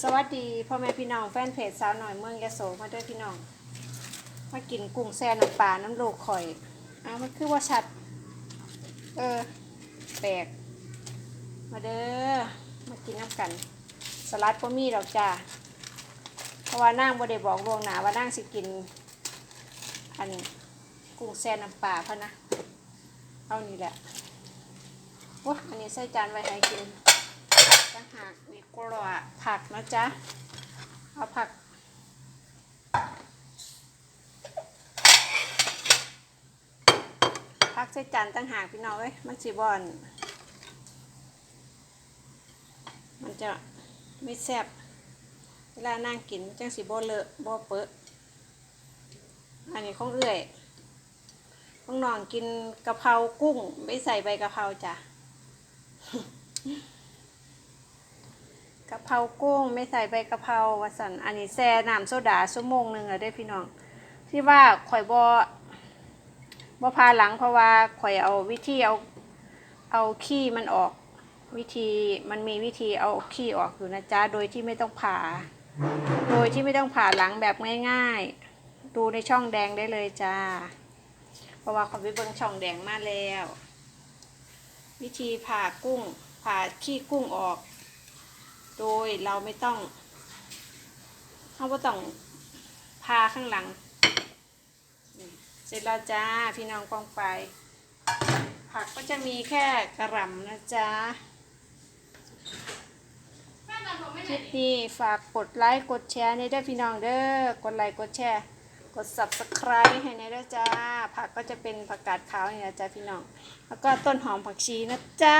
สวัสดีพ่อแม่พี่น้องแฟนเพจสาวหน่อยเมืองยะโสมาด้วยพี่น้องมากินกุ้งแซ่น้ำปลาน้ำลูกข่อยเอามันคือว่าชัด เออแปลกมาเด้อมากินน้ำกัน สลัดก็มีดอกจ้าเพราะว่านั่งบ่ได้บอกลวงหนาว่านั่งสิกิน อันนี้กุ้งแซ่น้ำปลาเพราะนะเอานี่แหละว้าอันนี้ใส่จานไว้ให้กิน ต่างหากมีกลัวผักนะจ๊ะ เอาผัก ผักใส่จานต่างหากพี่น้องเอ้ยมันสีบอน มันจะไม่แซ่บเวลานั่งกินจังสีบ่เลอะบ่เปอะอันนี้ของเอื่อยของน้องกินกะเพรากุ้ง ไม่ใส่ใบกะเพราจ้ะ เพรากุ้ง ไม่ใส่ใบกะเพราวาสันอันนี้แซ่น้ำโซดาชั่วโมงหนึ่งอะได้อพี่น้อง ที่ว่าข่อยบอบอพาหลังเพราะว่าข่อยเอาวิธีเอาเอาขี้มันออกวิธีมันมีวิธีเอาขี้ออกอยู่นะจ๊ะโดยที่ไม่ต้องผ่า โดยที่ไม่ต้องผ่าหลังแบบง่ายๆ ดูในช่องแดงได้เลยจ้า เพราะว่าข่อยไปเบิ่งช่องแดงมาแล้ว วิธีผ่ากุ้งผ่าขี้กุ้งออก โดยเราไม่ต้องเราไม่ต้องพาข้างหลัง เสร็จแล้วจ้าพี่น้องกองไป ผักก็จะมีแค่กระหล่ำนะจ๊ะคลิปนี้ฝากกดไลค์กดแชร์ในเด้อพี่น้องเด้อกดไลค์กดแชร์ กด subscribe ให้ในเด้อจ้า ผักก็จะเป็นผักกาดขาวนี่นะจ๊ะพี่น้อง แล้วก็ต้นหอมผักชีนะจ๊ะ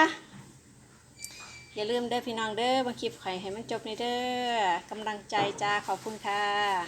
อย่าลืมเด้อพี่น้องเด้อบางคลิปไข่ให้มันจบในเด้อกำลังใจจ้าขอบคุณค่ะ